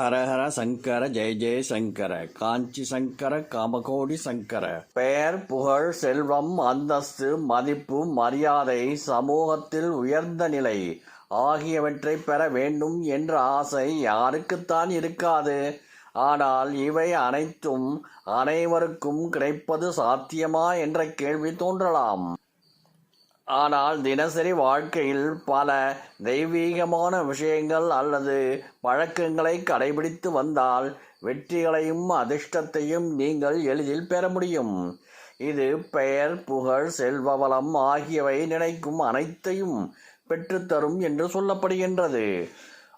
ஹரஹர சங்கர ஜெய ஜெய சங்கர காஞ்சி சங்கர காமகோடி சங்கர. பெயர் புகழ் செல்வம் அந்தஸ்து மதிப்பு மரியாதை சமூகத்தில் உயர்ந்த நிலை ஆகியவற்றை பெற வேண்டும் என்ற ஆசை யாருக்குத்தான் இருக்காது. ஆனால் இவை அனைத்தும் அனைவருக்கும் கிடைப்பது சாத்தியமா என்ற கேள்வி தோன்றலாம். ஆனால் தினசரி வாழ்க்கையில் பல தெய்வீகமான விஷயங்கள் அல்லது பழக்கங்களை கடைபிடித்து வந்தால் வெற்றிகளையும் அதிர்ஷ்டத்தையும் நீங்கள் எளிதில் பெற முடியும். இது பெயர் புகழ் செல்வ வளம் ஆகியவை நினைக்கும் அனைத்தையும் பெற்றுத்தரும் என்று சொல்லப்படுகின்றது.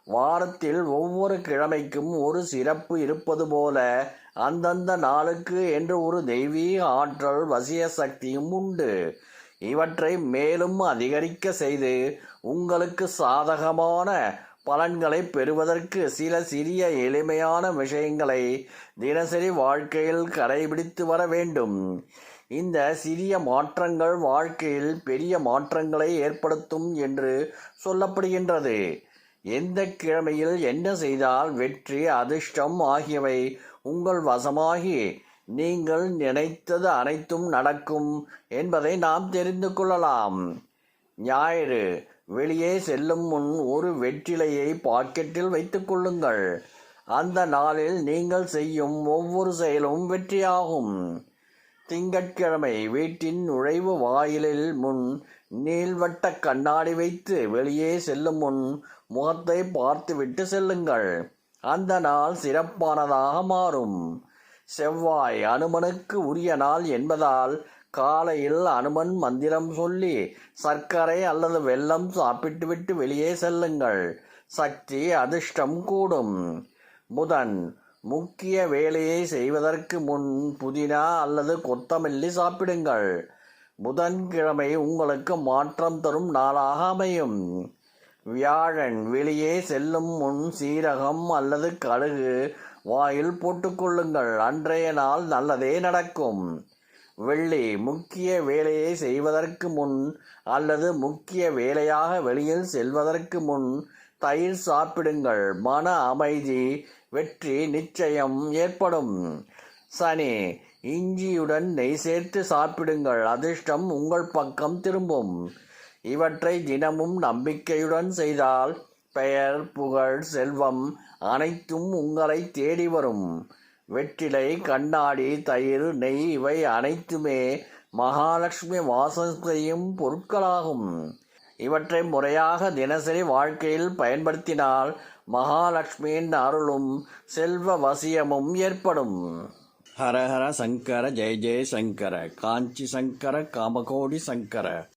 வாரத்தில் ஒவ்வொரு கிழமைக்கும் ஒரு சிறப்பு இருப்பது போல அந்தந்த நாளுக்கு என்று ஒரு தெய்வீக ஆற்றல் வசிய சக்தியும் உண்டு. இவற்றை மேலும் அதிகரிக்க செய்து உங்களுக்கு சாதகமான பலன்களை பெறுவதற்கு சில சிறிய எளிமையான விஷயங்களை தினசரி வாழ்க்கையில் கடைபிடித்து வர வேண்டும். இந்த சிறிய மாற்றங்கள் வாழ்க்கையில் பெரிய மாற்றங்களை ஏற்படுத்தும் என்று சொல்லப்படுகின்றது. எந்த கிழமையில் என்ன செய்தால் வெற்றி அதிர்ஷ்டம் ஆகியவை உங்கள் வசமாகி நீங்கள் நினைத்தது அனைத்தும் நடக்கும் என்பதை நாம் தெரிந்து கொள்ளலாம். ஞாயிறு வெளியே செல்லும் முன் ஒரு வெற்றிலையை பாக்கெட்டில் வைத்துக் கொள்ளுங்கள். அந்த நாளில் நீங்கள் செய்யும் ஒவ்வொரு செயலும் வெற்றியாகும். திங்கட்கிழமை வீட்டின் நுழைவு வாயிலில் முன் நீள்வட்ட கண்ணாடி வைத்து வெளியே செல்லும் முன் முகத்தை பார்த்துவிட்டு செல்லுங்கள். அந்த நாள் சிறப்பானதாக மாறும். செவ்வாய் அனுமனுக்கு உரிய நாள் என்பதால் காலையில் அனுமன் மந்திரம் சொல்லி சர்க்கரை அல்லது வெல்லம் சாப்பிட்டுவிட்டு வெளியே செல்லுங்கள். சக்தி அதிர்ஷ்டம் கூடும். புதன் முக்கிய வேலையை செய்வதற்கு முன் புதினா அல்லது கொத்தமல்லி சாப்பிடுங்கள். புதன்கிழமை உங்களுக்கு மாற்றம் தரும் நாளாக அமையும். வியாழன் வெளியே செல்லும் முன் சீரகம் அல்லது கடுகு வாயில் போட்டுக்கொள்ளுங்கள். அன்றைய நாள் நல்லதே நடக்கும். வெள்ளி முக்கிய வேலையை செய்வதற்கு முன் அல்லது முக்கிய வேலையாக வெளியில் செல்வதற்கு முன் தயிர் சாப்பிடுங்கள். மன அமைதி வெற்றி நிச்சயம் ஏற்படும். சனி இஞ்சியுடன் நெய் சேர்த்து சாப்பிடுங்கள். அதிர்ஷ்டம் உங்கள் பக்கம் திரும்பும். இவற்றை தினமும் நம்பிக்கையுடன் செய்தால் பெயர் புகழ் செல்வம் அனைத்தும் உங்களை தேடி வரும். வெற்றிலை கண்ணாடி தயிர் நெய் இவை அனைத்துமே மகாலட்சுமி வாசம் செய்யும் பொருட்களாகும். இவற்றை முறையாக தினசரி வாழ்க்கையில் பயன்படுத்தினால் மகாலட்சுமியின் அருளும் செல்வ வசியமும் ஏற்படும். ஹரஹர சங்கர ஜெய ஜெய சங்கர காஞ்சி சங்கர காமகோடி சங்கர.